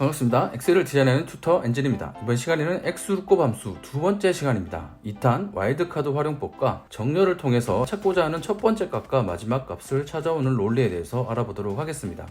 반갑습니다. 엑셀을 디자인하는 튜터 엔젤입니다. 이번 시간에는 X루곱 함수 두 번째 시간입니다. 2탄 와일드카드 활용법과 정렬을 통해서 찾고자 하는 첫 번째 값과 마지막 값을 찾아오는 롤리에 대해서 알아보도록 하겠습니다.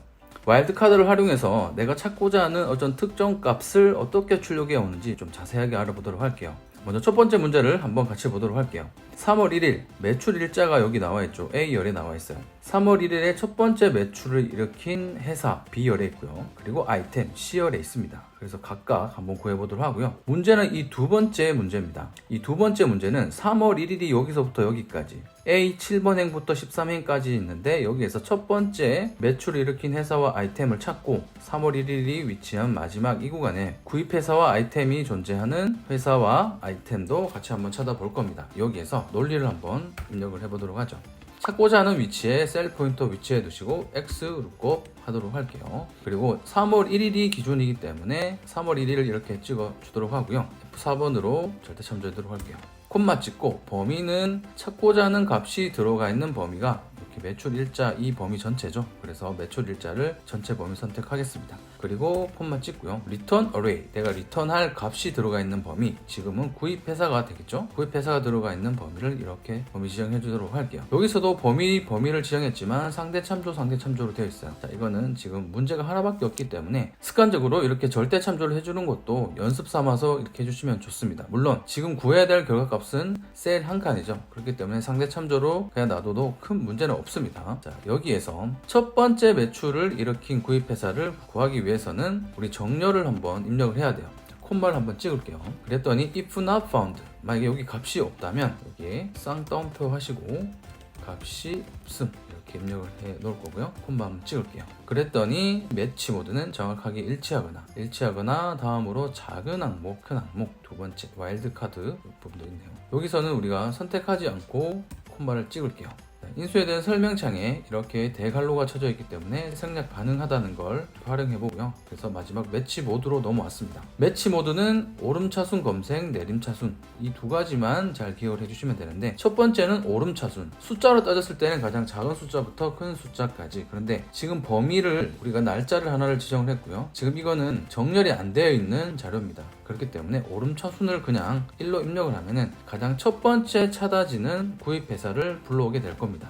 와일드카드를 활용해서 내가 찾고자 하는 어떤 특정 값을 어떻게 출력해 오는지 좀 자세하게 알아보도록 할게요. 먼저 첫 번째 문제를 한번 같이 보도록 할게요. 3월 1일 매출 일자가 여기 나와 있죠. A열에 나와 있어요. 3월 1일에 첫 번째 매출을 일으킨 회사 B열에 있고요. 그리고 아이템 C열에 있습니다. 그래서 각각 한번 구해 보도록 하고요. 문제는 이 두 번째 문제입니다. 이 두 번째 문제는 3월 1일이 여기서부터 여기까지 A 7번 행부터 13행까지 있는데 여기에서 첫 번째 매출을 일으킨 회사와 아이템을 찾고 3월 1일이 위치한 마지막 이 구간에 구입 회사와 아이템이 존재하는 회사와 아이템도 같이 한번 찾아볼 겁니다. 여기에서 논리를 한번 입력을 해보도록 하죠. 찾고자 하는 위치에 셀 포인터 위치해 두시고 X 룩업 하도록 할게요. 그리고 3월 1일이 기준이기 때문에 3월 1일을 이렇게 찍어 주도록 하고요. F4번으로 절대 참조하도록 할게요. 콤마 찍고 범위는 찾고자 하는 값이 들어가 있는 범위가 이렇게 매출 일자 이 범위 전체죠. 그래서 매출 일자를 전체 범위 선택하겠습니다. 그리고 콤마 찍고요. return array 내가 리턴할 값이 들어가 있는 범위 지금은 구입 회사가 되겠죠. 구입 회사가 들어가 있는 범위를 이렇게 범위 지정해 주도록 할게요. 여기서도 범위 범위를 지정했지만 상대 참조 상대 참조로 되어 있어요. 자 이거는 지금 문제가 하나밖에 없기 때문에 습관적으로 이렇게 절대 참조를 해주는 것도 연습 삼아서 이렇게 해주시면 좋습니다. 물론 지금 구해야 될 결과 값은 셀 한 칸이죠. 그렇기 때문에 상대 참조로 그냥 놔둬도 큰 문제는 없습니다. 자 여기에서 첫 번째 매출을 일으킨 구입 회사를 구하기 위해 서는 우리 정렬을 한번 입력을 해야 돼요. 자, 콤마를 한번 찍을게요. 그랬더니 if not found 만약에 여기 값이 없다면 여기에 쌍따옴표 하시고 값이 없음 이렇게 입력을 해 놓을 거고요. 콤마 한번 찍을게요. 그랬더니 매치 모드는 정확하게 일치하거나 일치하거나 다음으로 작은 항목, 큰 항목 두 번째 와일드 카드 부분도 있네요. 여기서는 우리가 선택하지 않고 콤마를 찍을게요. 인수에 대한 설명창에 이렇게 대갈로가 쳐져 있기 때문에 생략 가능하다는 걸 활용해 보고요. 그래서 마지막 매치 모드로 넘어왔습니다. 매치 모드는 오름차순 검색, 내림차순 이 두 가지만 잘 기억을 해주시면 되는데 첫 번째는 오름차순 숫자로 따졌을 때는 가장 작은 숫자부터 큰 숫자까지 그런데 지금 범위를 우리가 날짜를 하나를 지정을 했고요. 지금 이거는 정렬이 안 되어 있는 자료입니다. 그렇기 때문에 오름차순을 그냥 1로 입력을 하면은 가장 첫 번째 찾아지는 구입 회사를 불러오게 될 겁니다.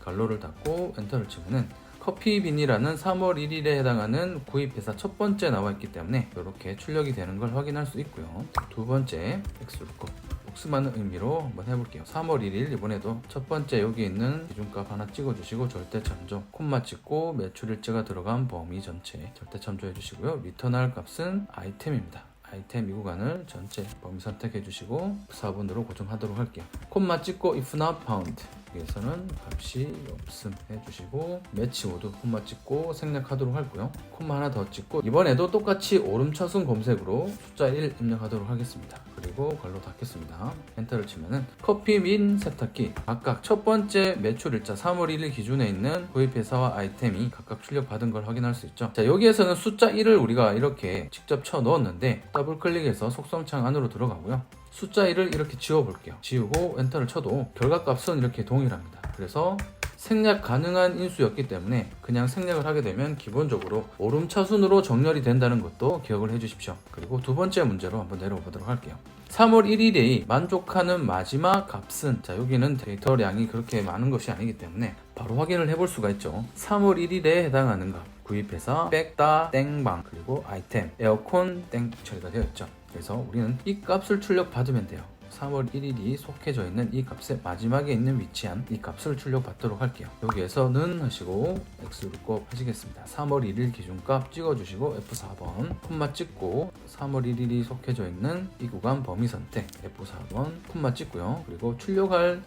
갈로를 닫고 엔터를 치면은 커피빈이라는 3월 1일에 해당하는 구입 회사 첫 번째 나와 있기 때문에 이렇게 출력이 되는 걸 확인할 수 있고요. 두 번째 엑스루컵 복습하는 의미로 한번 해볼게요. 3월 1일 이번에도 첫 번째 여기 있는 기준값 하나 찍어주시고 절대 참조 콤마 찍고 매출 일자가 들어간 범위 전체 절대 참조해 주시고요. 리턴할 값은 아이템입니다. 아이템 이 구간을 전체 범위 선택해 주시고 4번으로 고정하도록 할게요. 콤마 찍고 if not found 여기에서는 값이 없음 해주시고 매치 모두 콤마 찍고 생략하도록 하고요. 콤마 하나 더 찍고 이번에도 똑같이 오름차순 검색으로 숫자 1 입력하도록 하겠습니다. 그리고 걸로 닫겠습니다. 엔터를 치면은 커피 민 세탁기 각각 첫 번째 매출 일자 3월 1일 기준에 있는 구입 회사와 아이템이 각각 출력받은 걸 확인할 수 있죠. 자 여기에서는 숫자 1을 우리가 이렇게 직접 쳐 넣었는데 더블 클릭해서 속성창 안으로 들어가고요. 숫자 1을 이렇게 지워볼게요. 지우고 엔터를 쳐도 결과값은 이렇게 동일합니다. 그래서 생략 가능한 인수였기 때문에 그냥 생략을 하게 되면 기본적으로 오름차순으로 정렬이 된다는 것도 기억을 해주십시오. 그리고 두 번째 문제로 한번 내려보도록 할게요. 3월 1일에 만족하는 마지막 값은 자 여기는 데이터량이 그렇게 많은 것이 아니기 때문에 바로 확인을 해볼 수가 있죠. 3월 1일에 해당하는 값 구입해서 백다 땡방 그리고 아이템 에어컨 땡 처리가 되어 있죠. 그래서 우리는 이 값을 출력 받으면 돼요. 3월 1일이 속해져 있는 이 값의 마지막에 있는 위치한 이 값을 출력 받도록 할게요. 여기에서는 하시고 X 룩업 하시겠습니다. 3월 1일 기준값 찍어주시고 F4번 콤마 찍고 3월 1일이 속해져 있는 이 구간 범위 선택 F4번 콤마 찍고요. 그리고 출력할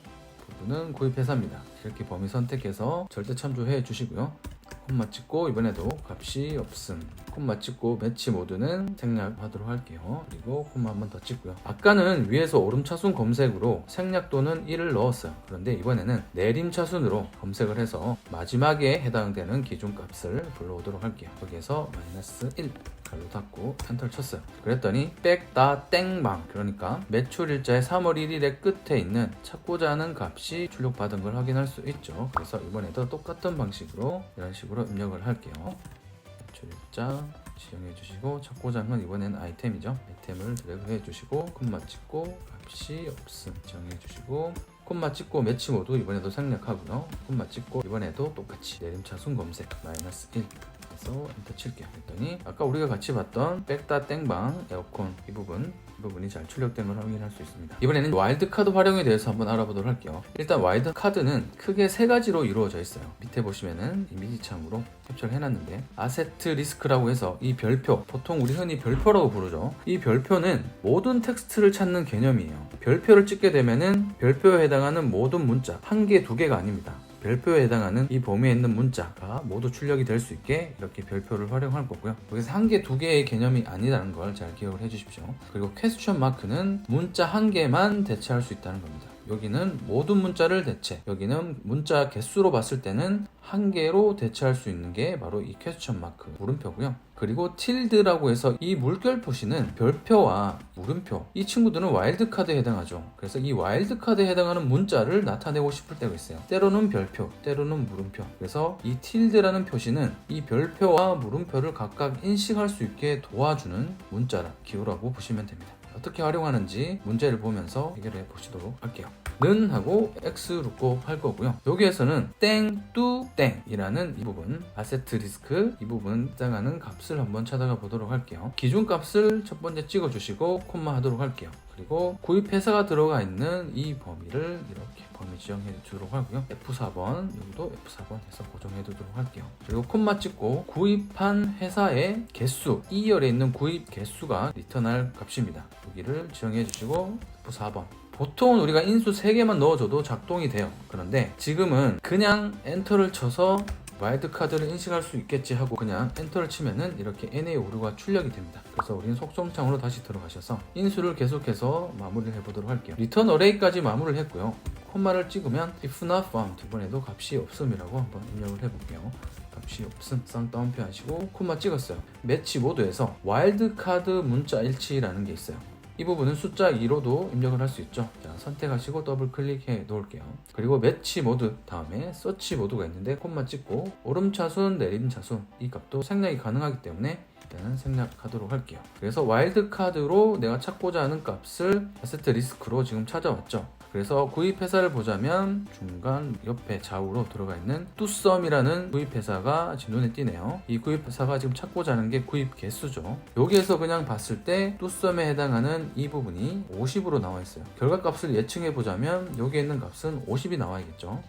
부분은 구입 회사입니다. 이렇게 범위 선택해서 절대 참조해 주시고요. 콤마 찍고 이번에도 값이 없음 콤마 찍고 매치 모드는 생략하도록 할게요 그리고 콤마 한 번 더 찍고요 아까는 위에서 오름차순 검색으로 생략 또는 1을 넣었어요 그런데 이번에는 내림차순으로 검색을 해서 마지막에 해당되는 기준값을 불러오도록 할게요 여기에서 마이너스 1 갈로 닫고 엔터를 쳤어요. 그랬더니 백다 땡방 그러니까 매출 일자의 3월 1일의 끝에 있는 찾고자 하는 값이 출력받은 걸 확인할 수 있죠. 그래서 이번에도 똑같은 방식으로 이런 식으로 입력을 할게요. 매출 일자 지정해 주시고 건 이번에는 아이템이죠. 아이템을 드래그 해 주시고 콤마 찍고 값이 없음 지정해 주시고 콤마 찍고 매치 모드 이번에도 생략하고요. 콤마 찍고 이번에도 똑같이 내림차순 검색 마이너스 1 해서 엔터 칠게요. 그랬더니 아까 우리가 같이 봤던 백다 땡방 에어컨 이 부분 이 부분이 잘 출력된 걸 확인할 수 있습니다. 이번에는 와일드 카드 활용에 대해서 한번 알아보도록 할게요. 일단 와일드 카드는 크게 세 가지로 이루어져 있어요. 밑에 보시면은 이미지 창으로 캡처를 해놨는데 아세트 리스크라고 해서 이 별표 보통 우리 흔히 별표라고 부르죠. 이 별표는 모든 텍스트를 찾는 개념이에요. 별표를 찍게 되면은 별표에 해당하는 모든 문자 한 개, 두 개가 아닙니다. 별표에 해당하는 이 범위에 있는 문자가 모두 출력이 될 수 있게 이렇게 별표를 활용할 거고요. 여기서 한 개, 두 개의 개념이 아니라는 걸 잘 기억을 해 주십시오. 그리고 퀘스천 마크는 문자 한 개만 대체할 수 있다는 겁니다. 여기는 모든 문자를 대체, 여기는 문자 개수로 봤을 때는 한 개로 대체할 수 있는 게 바로 이 퀘스천 마크 물음표고요. 그리고 틸드라고 해서 이 물결 표시는 별표와 물음표 이 친구들은 와일드 카드에 해당하죠. 그래서 이 와일드 카드에 해당하는 문자를 나타내고 싶을 때가 있어요. 때로는 별표, 때로는 물음표. 그래서 이 틸드라는 표시는 이 별표와 물음표를 각각 인식할 수 있게 도와주는 문자라 기호라고 보시면 됩니다. 어떻게 활용하는지 문제를 보면서 해결해 보시도록 할게요. 는 하고 x 룩업 할 거고요. 여기에서는 땡, 뚜, 땡이라는 이 부분, 아세트 리스크 이 부분 해당하는 값을 한번 찾아가 보도록 할게요. 기준 값을 첫 번째 찍어 주시고 콤마 하도록 할게요. 그리고 구입 회사가 들어가 있는 이 범위를 이렇게 범위 지정해 주도록 하고요. F4번 여기도 F4번 해서 고정해 두도록 할게요. 그리고 콤마 찍고 구입한 회사의 개수 2열에 있는 구입 개수가 리턴할 값입니다. 여기를 지정해 주시고 F4번 보통은 우리가 인수 3개만 넣어줘도 작동이 돼요. 그런데 지금은 그냥 엔터를 쳐서 와일드 카드를 인식할 수 있겠지 하고 그냥 엔터를 치면은 이렇게 NA 오류가 출력이 됩니다. 그래서 우리는 속성창으로 다시 들어가셔서 인수를 계속해서 마무리를 해보도록 할게요. 리턴 어레이까지 마무리를 했고요. 콤마를 찍으면 if not found 이번에도 값이 없음이라고 한번 입력을 해볼게요. 값이 없음 쌍따옴표 하시고 콤마 찍었어요. 매치 모드에서 와일드 카드 문자 일치라는 게 있어요. 이 부분은 숫자 2로도 입력을 할 수 있죠. 자, 선택하시고 더블 클릭해 놓을게요. 그리고 매치 모드 다음에 서치 모드가 있는데 콤마 찍고 오름차순, 내림차순 이 값도 생략이 가능하기 때문에 일단은 생략하도록 할게요. 그래서 와일드 카드로 내가 찾고자 하는 값을 아세트 리스크로 지금 찾아왔죠. 그래서 구입 회사를 보자면 중간 옆에 좌우로 들어가 있는 뚜썸이라는 구입 회사가 지금 눈에 띄네요. 이 구입 회사가 지금 찾고자 하는 게 구입 개수죠. 여기에서 그냥 봤을 때 뚜썸에 해당하는 이 부분이 50으로 나와 있어요. 결과 값을 예측해 보자면 여기에 있는 값은 50이 나와야겠죠.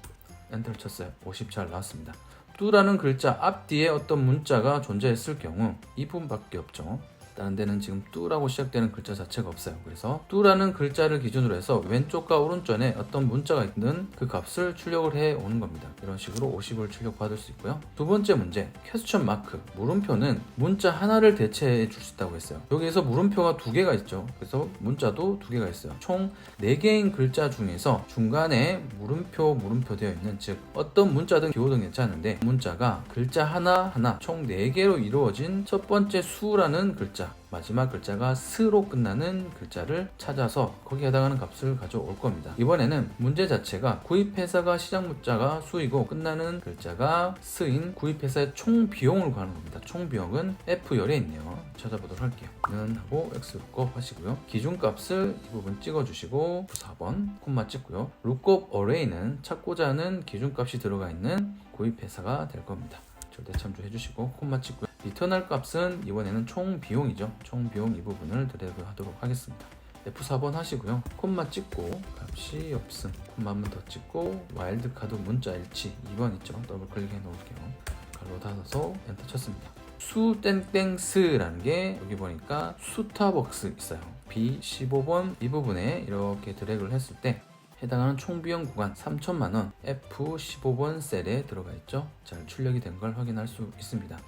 엔터를 쳤어요. 50 잘 나왔습니다. 뚜라는 글자 앞뒤에 어떤 문자가 존재했을 경우 이 부분밖에 없죠. 다른 데는 지금 뚜라고 시작되는 글자 자체가 없어요. 그래서 뚜라는 글자를 기준으로 해서 왼쪽과 오른쪽에 어떤 문자가 있는 그 값을 출력을 해 오는 겁니다. 이런 식으로 50을 출력받을 수 있고요. 두 번째 문제, 퀘스천 마크. 물음표는 문자 하나를 대체해 줄 수 있다고 했어요. 여기에서 물음표가 두 개가 있죠. 그래서 문자도 두 개가 있어요. 총 4개인 글자 중에서 중간에 물음표, 물음표 되어 있는 즉 어떤 문자든 기호든 괜찮은데 문자가 글자 하나하나 총 4개로 이루어진 첫 번째 수라는 글자 마지막 글자가 스로 끝나는 글자를 찾아서 거기에 해당하는 값을 가져올 겁니다. 이번에는 문제 자체가 구입회사가 시작 문자가 수이고 끝나는 글자가 스인 구입회사의 총 비용을 구하는 겁니다. 총 비용은 F열에 있네요. 찾아보도록 할게요. 는 하고 X 룩업 하시고요. 기준값을 이 부분 찍어주시고 4번 콤마 찍고요. 룩업 어레이는 찾고자 하는 기준값이 들어가 있는 구입회사가 될 겁니다. 절대 참조해 주시고 콤마 찍고요. 리턴할 값은 이번에는 총 비용이죠. 총 비용 이 부분을 드래그 하도록 하겠습니다. F4번 하시고요. 콤마 찍고 값이 없음. 콤마 한 번 더 찍고 와일드 카드 문자 일치 2번 있죠. 더블 클릭해 놓을게요. 가로 닫아서 엔터 쳤습니다. 수 땡땡스라는 게 여기 보니까 수타벅스 있어요. B15번 이 부분에 이렇게 드래그를 했을 때 해당하는 총 비용 구간 3천만 원 F15번 셀에 들어가 있죠. 잘 출력이 된 걸 확인할 수 있습니다.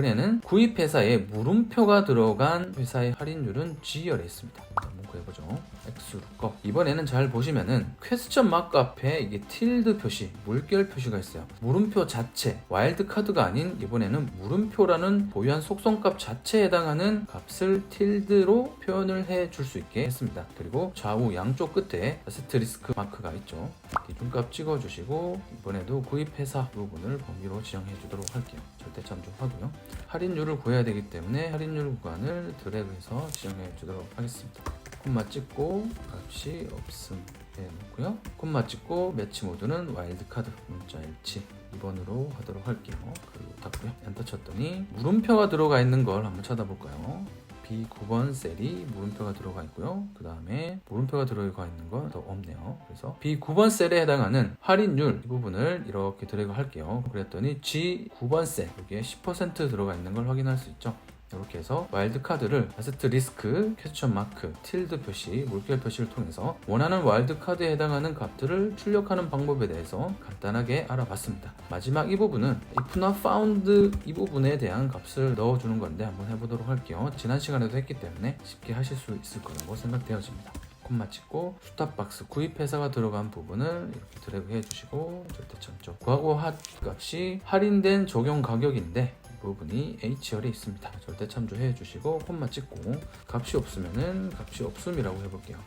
이번에는 구입 회사에 물음표가 들어간 회사의 할인율은 G열에 있습니다. 한번 구해보죠. X루거. 이번에는 잘 보시면은 퀘스천 마크 앞에 이게 틸드 표시, 물결 표시가 있어요. 물음표 자체, 와일드 카드가 아닌 이번에는 물음표라는 보유한 속성값 자체에 해당하는 값을 틸드로 표현을 해 줄 수 있게 했습니다. 그리고 좌우 양쪽 끝에 아스트리스크 마크가 있죠. 기준값 찍어주시고 이번에도 구입 회사 부분을 범위로 지정해 주도록 할게요. 절대 참조하고요. 할인율을 구해야 되기 때문에 할인율 구간을 드래그해서 지정해 주도록 하겠습니다. 콤마 찍고 값이 없음 해놓고요. 콤마 찍고 매치 모드는 와일드 카드 문자 일치 2번으로 하도록 할게요. 그리고 닫고요. 엔터 쳤더니 물음표가 들어가 있는 걸 한번 찾아볼까요? B9번 셀이 물음표가 들어가 있고요. 그 다음에 물음표가 들어가 있는 건 더 없네요. 그래서 B9번 셀에 해당하는 할인율 이 부분을 이렇게 드래그 할게요. 그랬더니 G9번 셀 여기에 10% 들어가 있는 걸 확인할 수 있죠. 이렇게 해서 와일드 카드를 아세트 리스크, 퀘스천 마크, 틸드 표시, 물결 표시를 통해서 원하는 와일드 카드에 해당하는 값들을 출력하는 방법에 대해서 간단하게 알아봤습니다. 마지막 이 부분은 if나 found 이 부분에 대한 값을 넣어주는 건데 한번 해보도록 할게요. 지난 시간에도 했기 때문에 쉽게 하실 수 있을 거라고 생각되어집니다. 콤마 찍고 스탑박스 구입 회사가 들어간 부분을 이렇게 드래그 해주시고 절대 참조 구하고 핫 값이 할인된 적용 가격인데 이 부분이 H열에 있습니다. 절대 참조해 주시고 콤마 찍고 값이 없으면은 값이 없음이라고 해볼게요.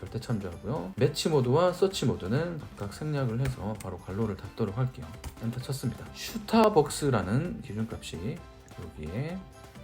절대 참조하고요. 매치 모드와 서치 모드는 각각 생략을 해서 바로 괄호를 닫도록 할게요. 엔터 쳤습니다. 슈타벅스라는 기준값이 여기에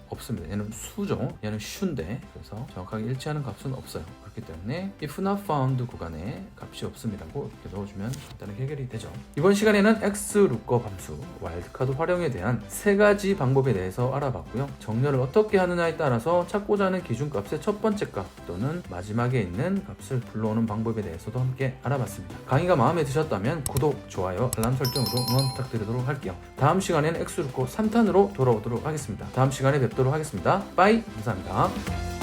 없습니다. 얘는 수죠. 얘는 슈인데 그래서 정확하게 일치하는 값은 없어요. 그렇기 때문에 if not found 구간에 값이 없음이라고 이렇게 넣어주면 간단하게 해결이 되죠. 이번 시간에는 X 루커 함수, 와일드카드 활용에 대한 세 가지 방법에 대해서 알아봤고요. 정렬을 어떻게 하느냐에 따라서 찾고자 하는 기준값의 첫 번째 값 또는 마지막에 있는 값을 불러오는 방법에 대해서도 함께 알아봤습니다. 강의가 마음에 드셨다면 구독, 좋아요, 알람 설정으로 응원 부탁드리도록 할게요. 다음 시간에는 X 루커 3탄으로 돌아오도록 하겠습니다. 다음 시간에 뵙도록 하겠습니다. 빠이! 감사합니다.